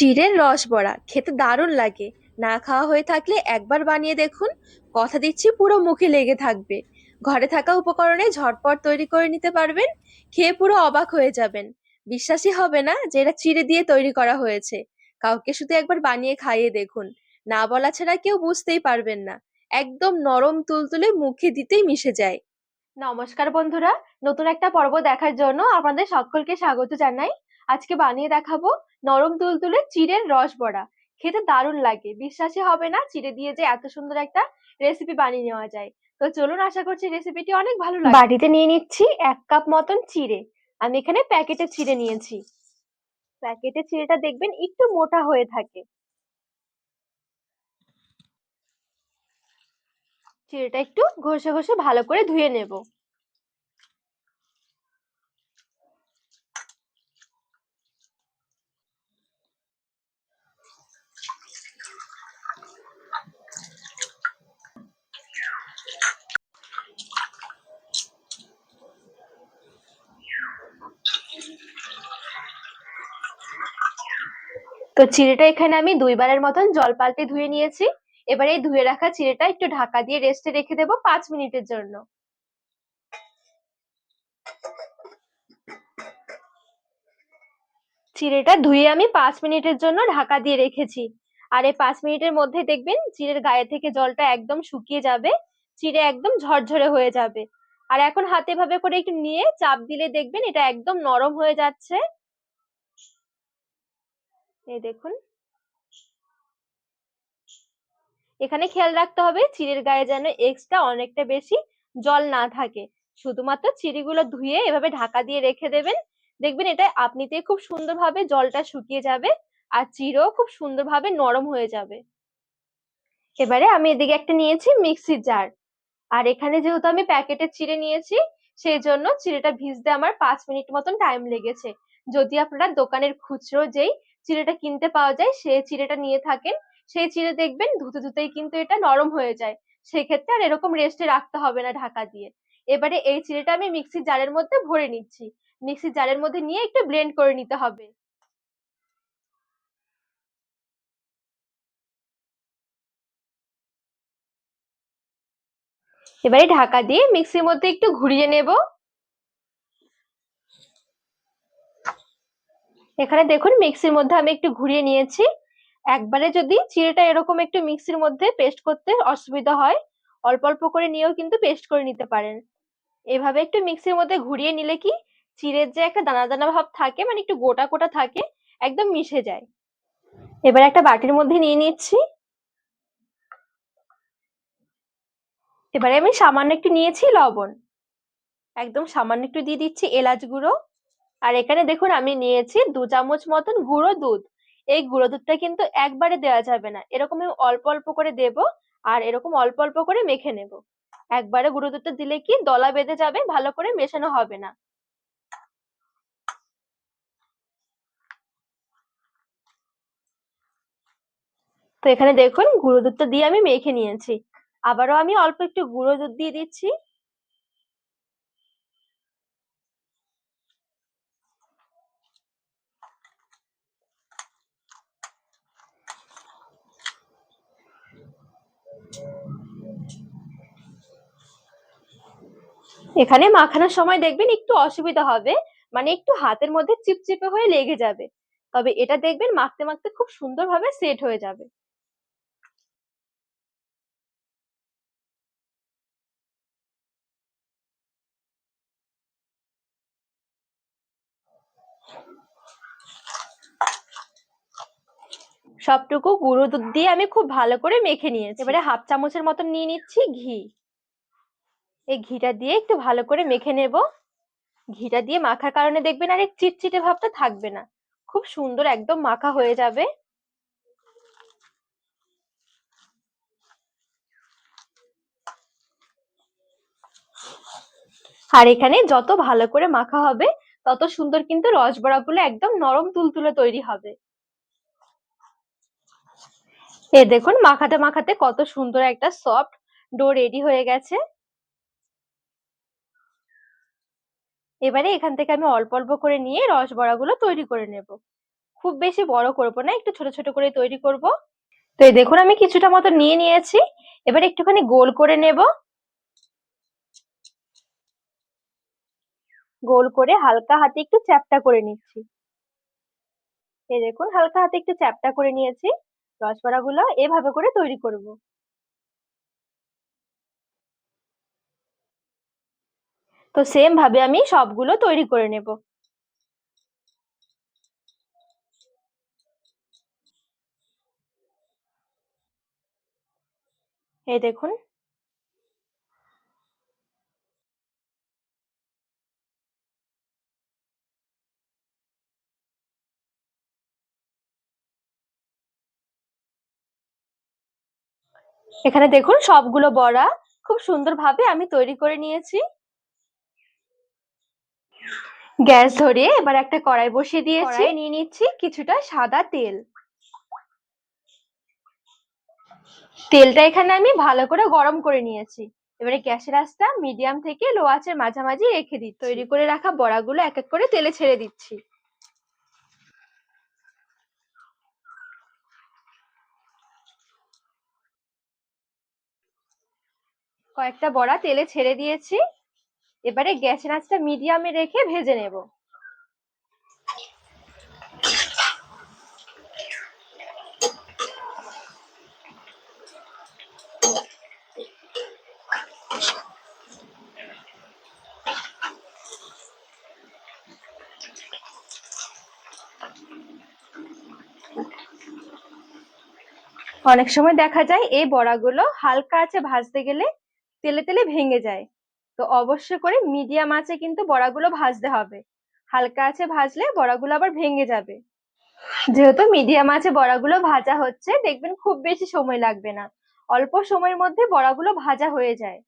চিড়ের রস বড়া, খেতে দারুণ লাগে। না খাওয়া হয়ে থাকলে একবার বানিয়ে দেখুন, কথা দিচ্ছি পুরো মুখে লেগে থাকবে। ঘরে থাকা উপকরণে ঝটপট তৈরি করে নিতে পারবেন, খেয়ে পুরো অবাক হয়ে যাবেন। বিশ্বাসই হবে না যে এটা চিড়ে দিয়ে তৈরি করা হয়েছে। কাউকে শুধু একবার বানিয়ে খাইয়ে দেখুন। না বলা ছাড়া কেউ বুঝতেই পারবেন না। একদম নরম তুলতুলে মুখে দিতেই মিশে যায়। নমস্কার বন্ধুরা, নতুন একটা পর্ব দেখার জন্য আপনাদের সকলকে স্বাগত জানাই। আজকে বানিয়ে দেখাবো নরম তুলতুলে চিড়ের রস বড়া। খেতে দারুণ লাগে। বিশ্বাসই হবে না চিড়ে দিয়ে যে এত সুন্দর একটা রেসিপি বানিয়ে নেওয়া যায়। তো চলুন আশা করছি রেসিপিটি অনেক ভালো লাগবে বাড়িতে নিয়ে নিচ্ছি এক কাপ মতন চিড়ে। আমি এখানে প্যাকেটে চিড়ে নিয়েছি। প্যাকেটে চিড়েটা দেখবেন একটু মোটা হয়ে থাকে। চিড়েটা একটু ঘষে ঘষে ভালো করে ধুয়ে নেব। তো চিড়েটা এখানে আমি দুইবারের মতন জল পাল্টে ধুয়ে নিয়েছি। এবার এই ধুয়ে রাখা চিড়েটা একটু ঢাকা দিয়ে রেস্টে রেখে দেবো পাঁচ মিনিটের জন্য। চিড়েটা ধুয়ে আমি পাঁচ মিনিটের জন্য ঢাকা দিয়ে রেখেছি। আর এই পাঁচ মিনিটের মধ্যে দেখবেন চিড়ের গায়ে থেকে জলটা একদম শুকিয়ে যাবে চিড়ে একদম ঝরঝরে হয়ে যাবে। আর এখন হাতে ভাবে করে একটু নিয়ে চাপ দিলে দেখবেন এটা একদম নরম হয়ে যাচ্ছে। এই দেখুন। এখানে খেয়াল রাখতে হবে চিড়ের গায়ে যেন এক্সট্রা অনেকটা বেশি জল না থাকে। শুধুমাত্র চিড়িগুলো ধুয়ে এভাবে ঢাকা দিয়ে রেখে দেবেন। দেখবেন এটা আপনিতে খুব সুন্দরভাবে জলটা শুকিয়ে যাবে আর চিড়েও খুব সুন্দরভাবে নরম হয়ে যাবে। এবারে আমি এদিকে একটা নিয়েছি মিক্সির জার আর এখানে যেহেতু আমি প্যাকেটের চিড়ে নিয়েছি, সেই জন্য চিড়েটা ভিজতে আমার পাঁচ মিনিট মতন টাইম লেগেছে। যদি আপনারা দোকানের খুচরো যেই চিড়েটা কিনতে পাওয়া যায়, সে চিড়েটা নিয়ে থাকেন, সেই চিড়ে দেখবেন ধুতে ধুতেই কিন্তু এটা নরম হয়ে যায়। সেক্ষেত্রে আর এরকম রেস্টে রাখতে হবে না ঢাকা দিয়ে। এবারে এই চিড়েটা আমি মিক্সির জারের মধ্যে ভরে নিচ্ছি। মিক্সির জারের মধ্যে নিয়ে একটু ব্লেন্ড করে নিতে হবে। এবারে ঢাকা দিয়ে মিক্সির মধ্যে একটু ঘুরিয়ে নেব। এখানে দেখুন মিক্সির মধ্যে আমি একটু ঘুরিয়ে নিয়েছি। একবারে যদি চিড়েটা এরকম একটু মিক্সির মধ্যে পেস্ট করতে অসুবিধা হয়, অল্প অল্প করে নিয়েও কিন্তু পেস্ট করে নিতে পারেন। এভাবে একটু মিক্সির মধ্যে ঘুরিয়ে নিলে কি চিড়ের যে একটা দানা দানা ভাব থাকে মানে একটু গোটা গোটা থাকে, একদম মিশে যায়। এবার একটা বাটির মধ্যে নিয়ে নিচ্ছি। এবারে আমি সামান্য একটু নিয়েছি লবণ। একদম সামান্য একটু দিয়ে দিচ্ছি এলাচ গুঁড়ো। আর এখানে দেখুন, আমি নিয়েছি দু চামচ মতন গুঁড়ো দুধ। এই গুঁড়ো দুধটা কিন্তু একবারে দেওয়া যাবে না। এরকম অল্প অল্প করে দেব আর এরকম অল্প অল্প করে মেখে নেব। একবারে গুঁড়ো দুধটা দিলে কি দলা বেঁধে যাবে, ভালো করে মেশানো হবে না। তো এখানে দেখুন, গুঁড়ো দুধটা দিয়ে আমি মেখে নিয়েছি। আবারও আমি অল্প একটু গুঁড়ো দুধ দিয়ে দিচ্ছি। এখানে মাখানোর সময় দেখবেন একটু অসুবিধা হবে মানে একটু হাতের মধ্যে চিপচিপে হয়ে লেগে যাবে। তবে এটা দেখবেন মাখতে মাখতে খুব সুন্দরভাবে সেট হয়ে যাবে। সবটুকু গুঁড়ো দুধ দিয়ে আমি খুব ভালো করে মেখে নিয়েছি। এবারে হাফ চামচের মতন নিয়ে নিচ্ছি ঘি। এই ঘিটা দিয়ে একটু ভালো করে মেখে নেব। ঘিটা দিয়ে মাখার কারণে দেখবেন আর এক চিটচিটে ভাবটা থাকবে না। খুব সুন্দর একদম মাখা হয়ে যাবে। আর এখানে যত ভালো করে মাখা হবে, তত সুন্দর কিন্তু রসবড়াগুলো একদম নরম তুলতুলে তৈরি হবে। এ দেখুন, মাখাতে মাখাতে কত সুন্দর একটা সফট ডো রেডি হয়ে গেছে। এবারে এখান থেকে আমি অল্প অল্প করে নিয়ে রসবড়াগুলো তৈরি করে নেব। খুব বেশি বড় করব না, একটু ছোট ছোট করে তৈরি করব। তো এই দেখুন, আমি কিছুটা মতো নিয়ে নিয়েছি। এবার একটুখানি গোল করে নেব। গোল করে হালকা হাতে একটু চ্যাপটা করে নিচ্ছি। এই দেখুন, হালকা হাতে একটু চ্যাপটা করে নিয়েছি। রসবড়াগুলো এভাবে করে তৈরি করব। তো সেম ভাবে আমি সবগুলো তৈরি করে নেব। এই দেখুন। এখানে দেখুন সবগুলো বড়া খুব সুন্দরভাবে আমি তৈরি করে নিয়েছি। গ্যাস ধরিয়ে এবার একটা কড়াই বসিয়ে দিয়েছি। নিয়ে নিচ্ছি কিছুটা সাদা তেল। তেলটা এখানে আমি ভালো করে গরম করে নিয়েছি। এবারে গ্যাসের আঁচটা মিডিয়াম থেকে লো আঁচের মাঝামাঝি রেখে দিই তৈরি করে রাখা বড়াগুলো এক এক করে তেলে ছেড়ে দিচ্ছি। কয়েকটা বড়া তেলে ছেড়ে দিয়েছি। এবারে গ্যাসের আঁচটা মিডিয়ামে রেখে ভেজে নেব। অনেক সময় দেখা যায় এই বড়াগুলো হালকা আছে ভাজতে গেলে তেলে তেলে ভেঙে যায়। তো অবশ্যই করে মিডিয়াম আঁচে কিন্তু বড়াগুলো ভাজতে হবে। হালকা আছে ভাজলে বড়াগুলো আবার ভেঙে যাবে। যেহেতু মিডিয়াম আঁচে বড়াগুলো ভাজা হচ্ছে, দেখবেন খুব বেশি সময় লাগবে না। অল্প সময়ের মধ্যে বড়াগুলো ভাজা হয়ে যায়।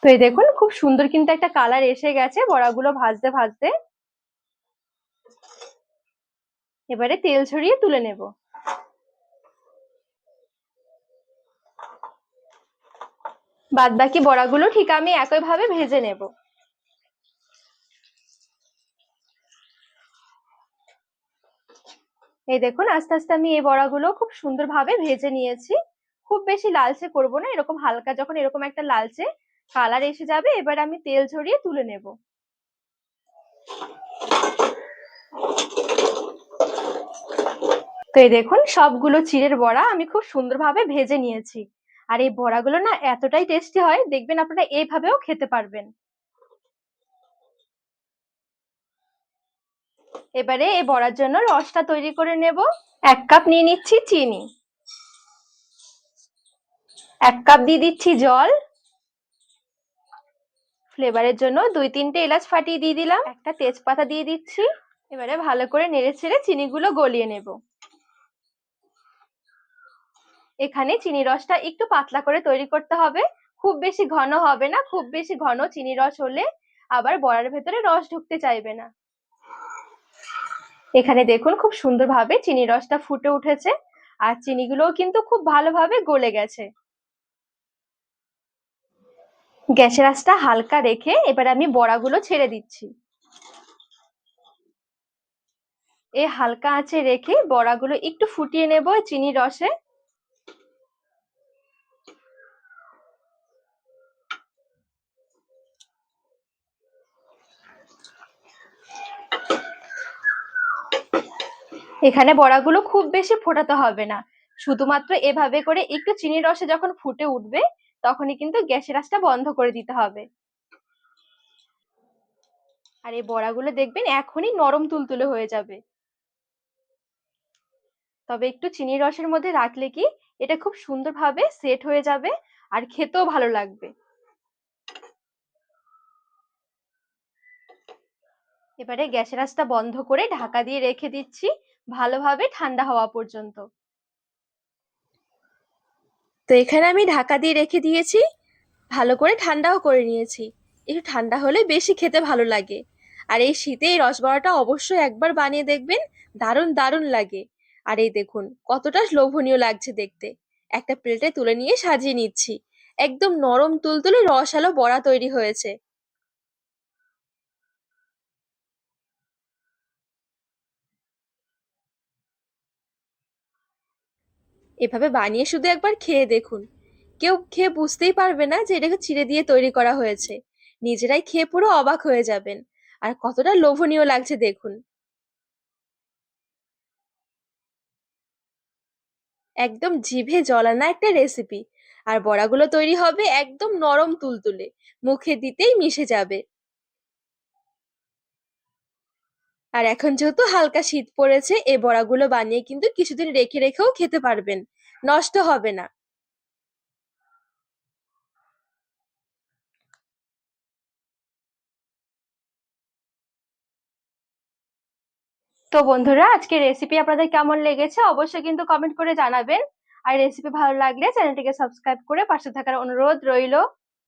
তো এই দেখুন, খুব সুন্দর কিন্তু একটা কালার এসে গেছে বড়াগুলো ভাজতে ভাজতে। এবারে তেল ছড়িয়ে তুলে নেব। বাদ বাকি বড়াগুলো ঠিক আমি একইভাবে ভেজে নেব। এই দেখুন, আস্তে আস্তে আমি এই বড়াগুলো খুব সুন্দরভাবে ভেজে নিয়েছি। খুব বেশি লালচে করব না, এরকম হালকা, যখন এরকম একটা লালচে কালার এসে যাবে, এবার আমি তেল ঝরিয়ে তুলে নেব। তো এই দেখুন, সবগুলো চিড়ের বড়া আমি খুব সুন্দরভাবে ভেজে নিয়েছি। আর এই বড়াগুলো না এতটাই টেস্টি হয়, দেখবেন আপনারা এইভাবেও খেতে পারবেন। এবারে এই বড়ার জন্য রসটা তৈরি করে নেব। এক কাপ নিয়ে নিচ্ছি চিনি। এক কাপ দিয়ে দিচ্ছি জল। ফ্লেভারের জন্য দুই তিনটে এলাচ ফাটিয়ে দিয়ে দিলাম। একটা তেজপাতা দিয়ে দিচ্ছি। এবারে ভালো করে নেড়ে ছেড়ে চিনিগুলো গলিয়ে নেব। এখানে চিনি রসটা একটু পাতলা করে তৈরি করতে হবে। খুব বেশি ঘন হবে না, খুব বেশি ঘন চিনি রস হলে আবার বড়ার ভেতরে রস ঢুকতে চাইবে না। এখানে দেখুন খুব সুন্দরভাবে চিনি রসটা ফুটে উঠেছে আর চিনিগুলোও কিন্তু খুব ভালোভাবে গলে গেছে। গ্যাসের আঁচটা হালকা রেখে এবার আমি বড়াগুলো ছেড়ে দিচ্ছি। এ হালকা আঁচে রেখে বড়াগুলো একটু ফুটিয়ে নেব চিনি রসে। এখানে বড়াগুলো খুব বেশি ফোটাতে হবে না। শুধুমাত্র এভাবে করে একটু চিনির রসে যখন ফুটে উঠবে, তখনই কিন্তু গ্যাসের আঁচটা বন্ধ করে দিতে হবে। আর এই বড়াগুলো দেখবেন এখনই নরম তুলতুলে হয়ে যাবে। তবে একটু চিনির রসের মধ্যে রাখলে কি এটা খুব সুন্দরভাবে সেট হয়ে যাবে আর খেতেও ভালো লাগবে। এবারে গ্যাসের আঁচটা বন্ধ করে ঢাকা দিয়ে রেখে দিচ্ছি। ভালোভাবে ঠান্ডা হওয়া পর্যন্ত। তো এখানে আমি ঢাকা দিয়ে রেখে দিয়েছি, ভালো করে ঠান্ডাও করে নিয়েছি। একটু ঠান্ডা হলে বেশি খেতে ভালো লাগে। আর এই শীতে এই রসবড়াটা অবশ্যই একবার বানিয়ে দেখবেন, দারুণ দারুণ লাগে। আর এই দেখুন, কতটা লোভনীয় লাগছে দেখতে। একটা প্লেটে তুলে নিয়ে সাজিয়ে নিচ্ছি। একদম নরম, তুলতুলে রসালো বড়া তৈরি হয়েছে। এভাবে বানিয়ে শুধু একবার খেয়ে দেখুন। কেউ খেয়ে বুঝতেই পারবে না যে এটাকে চিড়ে দিয়ে তৈরি করা হয়েছে। নিজেরাই খেয়ে পুরো অবাক হয়ে যাবেন। আর কতটা লোভনীয় লাগছে দেখুন। একদম জিভে জলানো একটা রেসিপি আর বড়াগুলো তৈরি হবে একদম নরম তুলতুলে। মুখে দিতেই মিশে যাবে। আর এখন যেহেতু হালকা শীত পড়েছে এই বড়াগুলো বানিয়ে কিন্তু কিছুদিন রেখে রেখেও খেতে পারবেন। নষ্ট হবে না। তো বন্ধুরা আজকে রেসিপি আপনাদের কেমন লেগেছে অবশ্যই কিন্তু কমেন্ট করে জানাবেন। আর রেসিপি ভালো লাগলে চ্যানেলটিকে সাবস্ক্রাইব করে পাশে থাকার অনুরোধ রইল।